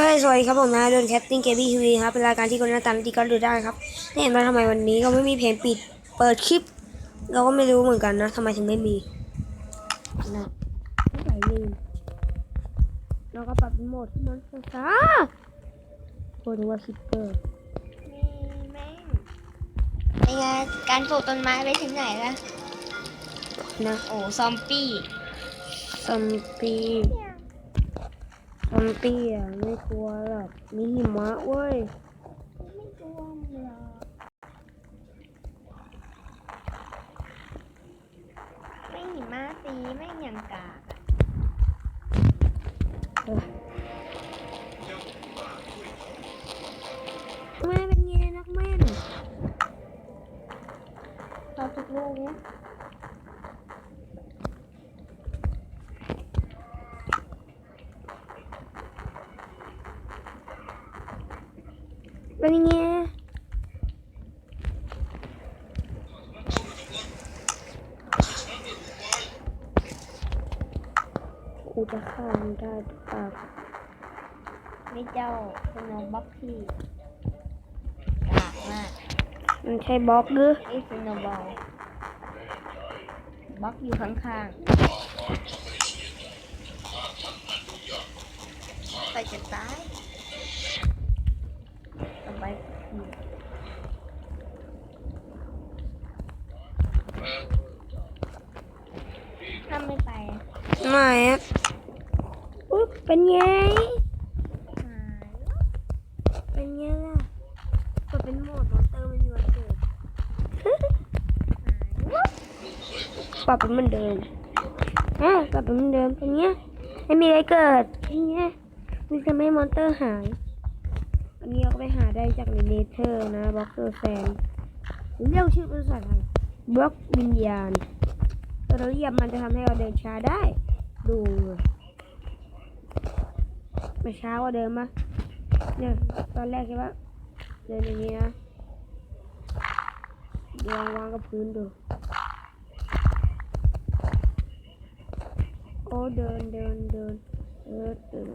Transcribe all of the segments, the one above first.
เฮ้ยสวัสดีครับผมนะโดนแคปติ้งเกมบี้ทีวีครับเป็นรายการที่คนหน้าตาดีก็ดูได้ครับไม่เห็นว่าทำไมวันนี้ก็ไม่มีเพลงปิดเปิดคลิป เราก็ไม่รู้เหมือนกันนะทำไมถึงไม่มีนะไม่ใส่ลืมเราก็ปรับเป็นโหมดที่มันช้าๆโหถึงว่าคิปเปอร์นี่แม่งเป็นไงการปลูกต้นไม้ไปถึงไหนแล้วนะโอ้ซอมปี้ซอมปี้ ซอมปี้อะไม่กลัวหรอกมีหิมะเว้ย ไม่กลัวหรอกไม่หิมะตีไม่งอย่างกากอะเออแม่เป็นไงนักแม่นชอบทุกลูกเนี้ย เป็นไงกูจะฆ่ามันได้หรือเปล่าไม่เจ้าสโนว์บ็อกที่กากมากมันใช่บล็อกหรือไอ้สโนว์บอลบ็อกอยู่ข้างๆไปจะตายต่อ ไปคือถ้าไม่ไปอะไม่อะอุ๊ยเป็นไง เป็นไงล่ะก็เป็นโหมดมอนเตอร์ม่มีวันเกิดหายปรับเป็นเหมือนเดิมอะปรับเป็นเหมือนเดิมเป็นไงไม่มีอะไรเกิดเป็นไงมันจะไม่มอนเตอร์หาย อันนี้เราก็ไปหาได้จากในเนเธอร์นะบล็อกเกอร์แซนเรียกชื่อภาษาไทยบล็อกวิญญาณตัวเราเรียบมันจะทำให้เราเดินช้าได้ ดูไม่ช้ากว่าเดิมปะเนี่ยตอนแรกใช่ปะเดินอย่างนี้นะลองวางกับพื้นดูโอ้เดินเดินเดินเดินเดิน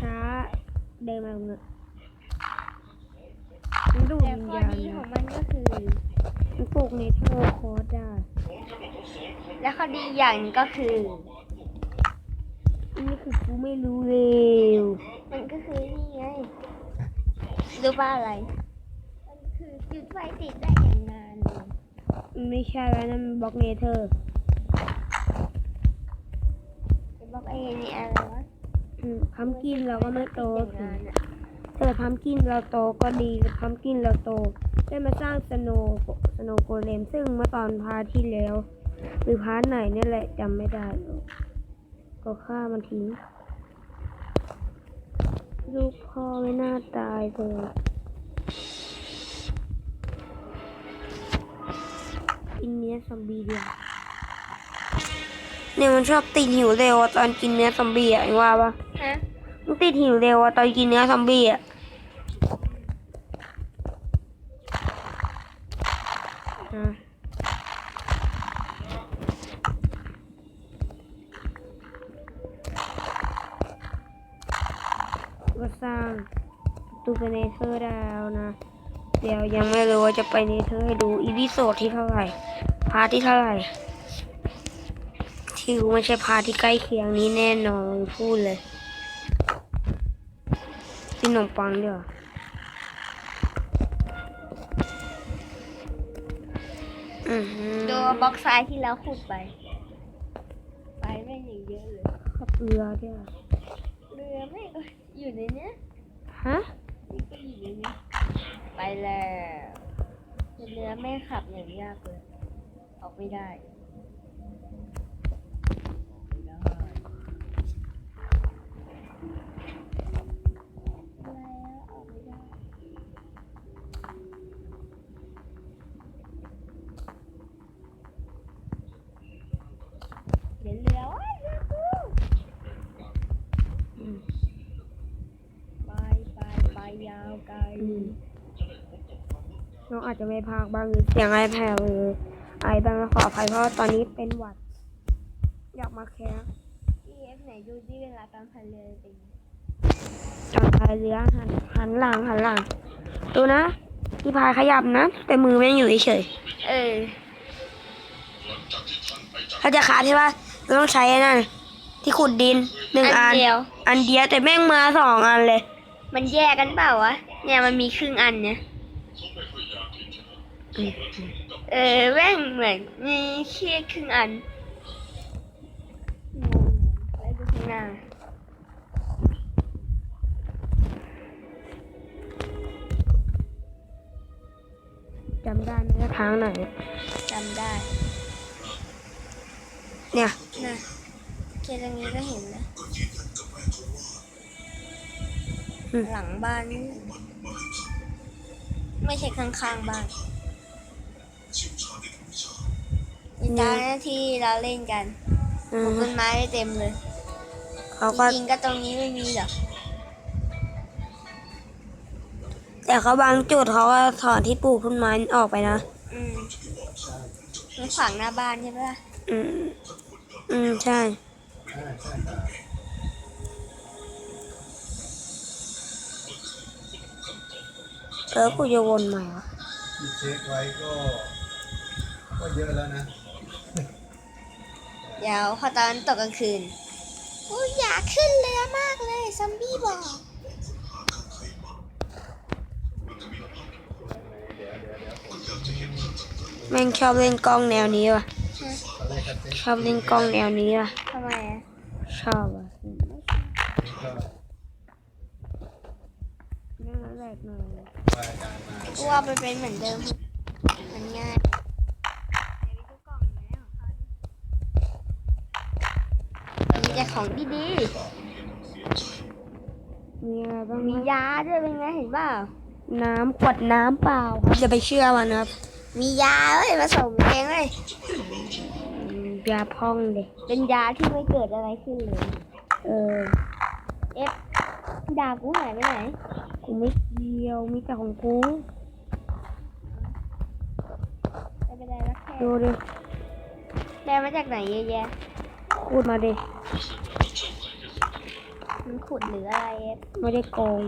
ช้า เดินมาตรงนี้มันดูแต่วิญข้อญาณดีขอนะงมันก็คือ มันปลูกเนเธอร์คอร์สได้และข้อดีอย่างหนึ่งก็คือ อันนี้คือกูไม่รู้เร็วมันก็คือนี่ไงรู้ป่ะอะไร มันคือจุดไฟติดได้อย่างนานเลยมันไม่ใช่แล้วนั่นมันบล็อกเนเธอร์ จะบอกไอ้นี่อะไรวะ พัมกินเราก็ไม่โตถึงนานอะถ้าพัมกินเราโตก็ดีพัมกินเราโต ได้มาสร้างสโนสโนโกเลมซึ่งเมื่อตอนพาร์ที่แล้ว หรือพาร์ทไหนเนี่ยแหละจำไม่ได้ ก็ฆ่ามันทิ้งลูกพ่อไม่น่าตายเลยกินเนื้อซอมบี้เดียว เนี่ยมันชอบติดหิวเร็วอะตอนกินเนื้อซอมบี้อะเองว่าปะฮะมันติดหิวเร็วอะตอนกินเนื้อซอมบี้อะอะก็สร้างตูไปเนเธอร์ดาวนะ เดี๋ยวยังไม่รู้ว่าจะไปเนเธอร์ให้ดูอีพิโซดที่เท่าไหร่ พาร์ทที่เท่าไหร่ ที่รู้ไม่ใช่พาร์ทที่ใกล้เคียงนี้แน่นอนพูดเลยกินขนมปังเดี๋ยวาอือหือดูบล็อกทรายที่เราขุดไป ไปไม่งอย่างเยอะเลยกับเรือเดี๋ยวาเรือไม่งก็อยู่ในเนี้ยฮะนี่ก็อยู่ในเนี้ยไปแล้วเรือไม่งขับอย่างยากเลย ออกไม่ได้ไม่ได้แล้วออกไม่ได้ เดี๋ยวเรือว้ายเรือกู อืม ไปไปไปยาวไกลอืมน้องอาจจะไม่พากบ้างหรือเสียงไอแผ่วหรือไอบ้างก็ขออภัยเพราะว่าตอนนี้เป็นหวัด อยากมาแคสพี่เอฟไหนดูที่เวลาการพายเรือเป็นไงตอนพายเรือหันหันหลังหันหลังดูนะที่พายขยับนะ แต่มือแม่งอยู่เฉยเออๆถ้าจะขาดใช่ปะเราต้องใช้ไอ้นั่น ที่ขุดดินหนึ่งอัอันนเดียว อันเดียวแต่แม่งมาสองอันเลย มันแยกกันเปล่าวะ เนี่ยมันมีครึ่งอันเนี่ย เออแม่งเหมือนมีแค่ครึ่งอันงงไปดูข้างหน้าจำได้ไหมว่าทางไหน จำได้เนี่ย นะ แค่ตรงนี้ก็เห็นแล้วอืมหลังบ้านนี่ไม่ใช่ข้างๆบ้านอีตาหน้าที่เราเล่นกันอืปลูมกต้นไม้ได้เต็มเลยเขาก็จริงๆก็ตรงนี้ไม่มีหรอกแต่เขาบางจุดเขาก็ถอนที่ปลูกต้นไม้ออกไปนะอืมมันขวางหน้าบ้านใช่ปะอืม อืมใช่ เออกูจะวนใหม่วะที่เช็คไว้ก็ ก็เยอะแล้วนะ เดี๋ยวพอตอนตกกลางคืนกูอยากขึ้นเรือมากเลยซอมบี้บอก แม่งชอบเล่นกล้องแนวนี้ว่ะตอนแรกก็เช็คชอบเล่นกล้องแนวนี้ว่ะทำไม อะชอบอะก็นั่งแรกหน่อยว่ายการมากูว่าไปเป็นเหมือนเดิม มันง่ายมีแต่ของดีมีอะไรบ้างๆ มียาด้วยเป็นไงเห็นเปล่า น้ำขวดน้ำเปล่าครับอย่าไปเชื่อมันนะครับ มียาเลยผสมเองเลย ยาพองเด็เป็นยาที่ไม่เกิดอะไรขึ้นเลย เออ เอฟดาบกูหายไปไหน กูไม่เกี่ยวมีแต่ของกูไม่เป็นไรแล้วแค่ดูดิได้มาจากไหนเยอะแยะพูดมาดิมันขุดหรืออะไรเอฟไม่ได้โกง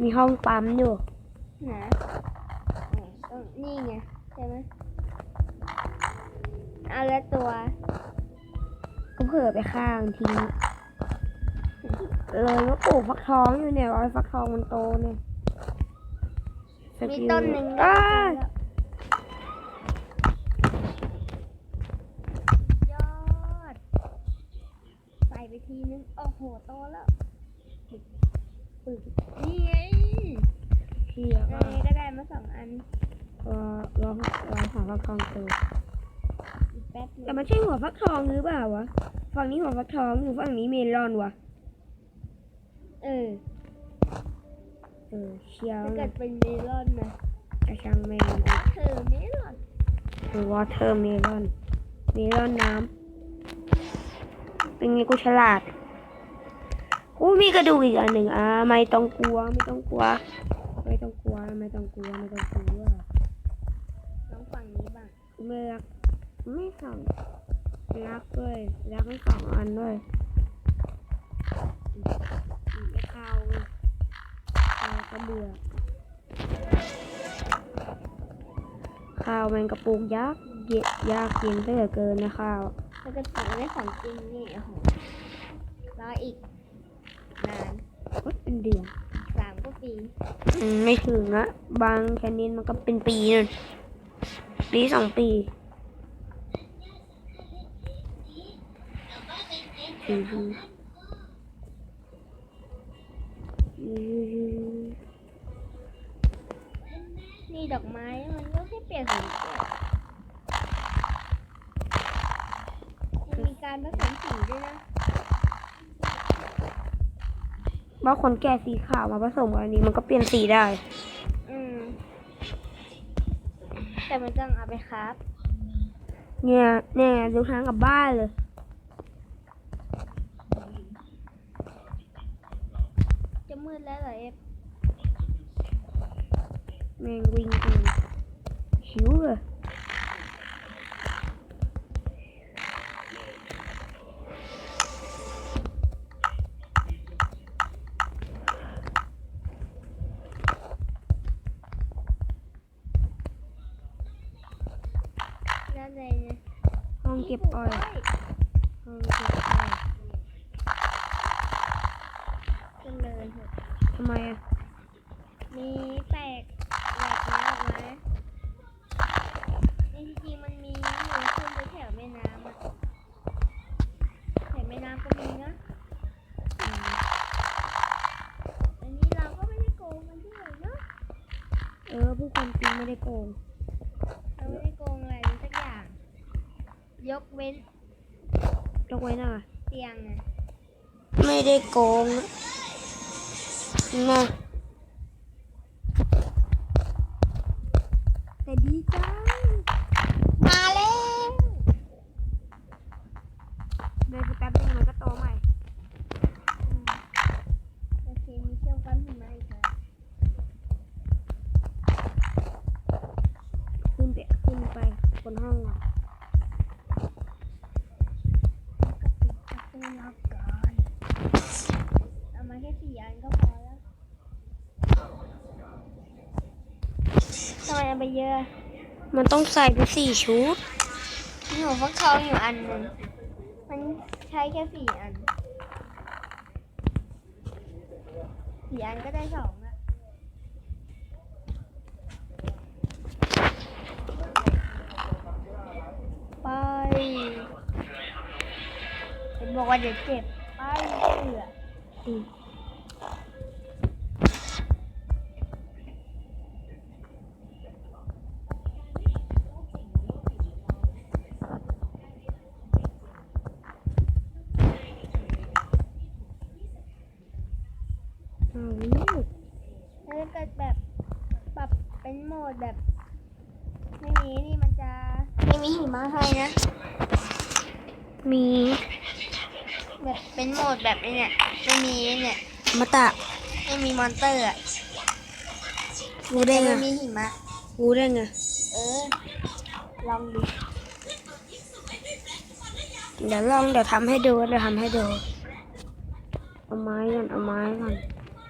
มีห้องปั๊มอยู่นะอ๋อต้อง นี่ไงใช่ไหมเอาแล้วตัวก็เผื่อไปข้างทิ้งเลยว่าปลูกฟักทองอยู่เนี่ยรอยฟักทองมันโตเนี่ยสมีกิลต้นหนึ่งอ้าแล้วยอดใส่ไปทีนึงโอ้โหโตแล้วปึกปึกนี่ไงเที่ยอันนี้ก็ได้มาสองอัน เออลองลองหาฟักทองโตอีกแป๊บนึงแต่มันใช่หัวฟักทองหรือเปล่าวะ ฝั่งนี้หัวฟักทองอยู่ฝั่งนี้เมลอนวะเออ เออเชียวถ้าเกินะดเป็นเมลอนนะกระชังแมงเธอเมลอนหรือวอเทอร์เมลอน เมลอนน้ำ เป็นไงกูฉลาดกูมีกระดูกอีกอันหนึ่งอะไม่ต้องกลัว ไม่ต้องกลัว ไม่ต้องกลัว ไม่ต้องกลัว ไม่ต้องกลัวน้องฝั่ง นี้บ้างไม่รักไม่สองรักด้วยรักทั้งสองอันด้วยไม่เข้าข้าวก็เบื่อข้าวมันกระปุกยักษ์เยยากกินซะเหลือเกินนะข้าวถ้าเกิดถึงได้ของจริงนี่โอ้โหรออีกนานก็เป็นเดือนสามกว่าปีอืมไม่ถึงอะบางแคนนินมันก็เป็นปีนึง ปีสองปีอือฮึอือนี่ดอกไม้มันก็แค่เปลี่ยนสีแค่มันมีการผสมสีด้วยนะบางคนแก่สีขาวมาผสมกับอันนี้มันก็เปลี่ยนสีได้ แต่มันต้องเอาไปครับ เนี่ยเนี่ยดูทางกลับบ้านเลย จะมืดแล้วเหรอเอฟแมงวิ่งเองหิวเลย ด้านในเนี่ยห้องเก็บออยล์ที่ปลูกห้องเก็บออยล์อ้อยเจริญเถอะทำไมอะมีแตกแหลกแล้วออกมาในจริงๆมันมีหมูขึ้นไปแถวแม่น้ำอะแถวแม่น้ำก็มีนะอืมอันนี้เราก็ไม่ได้โกงมันด้วยเนาะเออผู้ความจริงไม่ได้โกงเราไม่ได้โก ยกเว้นยกไว้หน่อยเตียงอะไม่ได้โกงนะแต่ดีจัง มาแล้ว เดินไปแป๊บนึงมันก็โตใหม่ อืมโอเค มีเครื่องปั้นหิมะอีกแล้ว ขึ้นไปขึ้นไปบนห้องอะ แล้วก็ปิดประตูล็อกก่อนเอามาแค่สี่อันก็พอแล้วทำ ไมเอาไปเยอะมันต้องใส่ไปสี่ชุดหนูฟักทองอยู่อันหนึ่งมันใช้แค่สี่อันสี่อันก็ได้สองละไปเห็นบอกว่าเดี๋ยวเจ็บไปเสือ อืม เอาลูกแล้วถ้าเกิดแบบปรับเป็นโหมดแบบไม่มีนี่มันจะไม่มีหิมะให้นะ มี แบบเป็นโหมดแบบนี้เนี่ยไม่มีเนี่ยมาตะไม่มีมอนเตอร์อะรู้ได้แต่ไงไม่มีหิมะรู้ได้ไงเออลองดูเดี๋ยวลองเดี๋ยวทำให้ดูเดี๋ยวทำให้ดูเอาไม้ก่อนเอาไม้ก่อน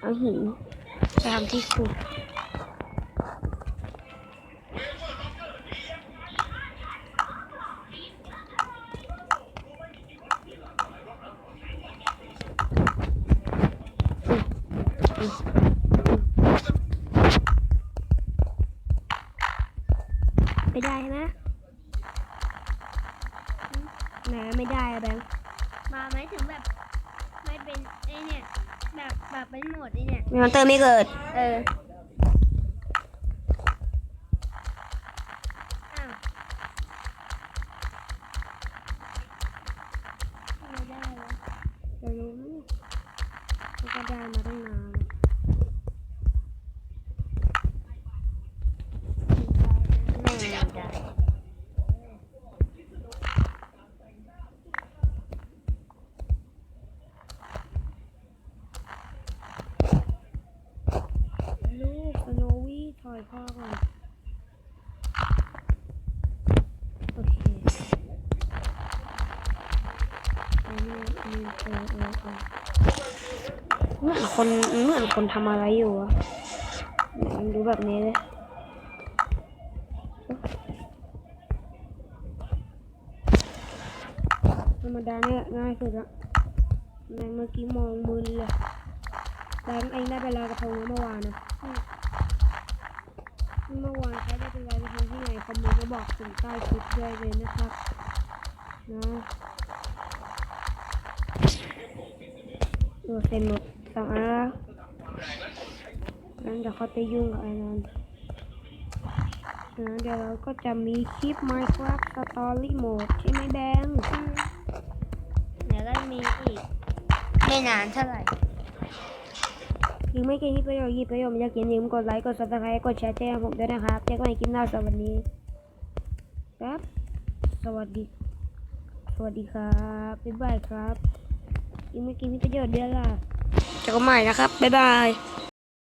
เอาหินไปทำที่ขุดไม่ได้นะไหนไม่ได้อะแบงมาไหมถึงแบบ เป็นไอเนี่ยแบบแบบเป็นโหมดไอเนี่ย มีมอนเตอร์ไม่เกิด เอออ้ คนเหมือนคนทำอะไรอยู่อะดูแบบนี้เลยธรรมดาเนี่ยง่ายสุดละแม่งเมื่อกี้มองมึนเลยแบงเองได้ไปลอยกระทงเมื่อวานนะเมื่อวานใครได้ไปลอยกระทงที่ไหนคอมเมนต์มาบอกถึงใต้คลิปด้วยเลยนะครับนะตัวเซ็นหมด สองอันแล้วงั้นเดี๋ยวเขาจะยุ่งกับไอ้นั้นนะเดี๋ยวเราก็จะมีคลิป Minecraft Story Mode ใช่ไหมแบงค์เดี๋ยวก็มีอีก ไม่นานเท่าไหร่ยังไม่เกินที่ประโยชน์ยี่ประโยชน์อยากเห็นย่าลืมกดไลค์กด subscribe กดแชร์แจ้งผมด้วยนะครับเจอกันใหม่คลิปหน้าสวัสดีครับ สวัสดี สวัสดีครับบ๊ายบายครับยังไม่กินที่ประโยชน์เดือนละ เจอกันใหม่นะครับ บ๊ายบาย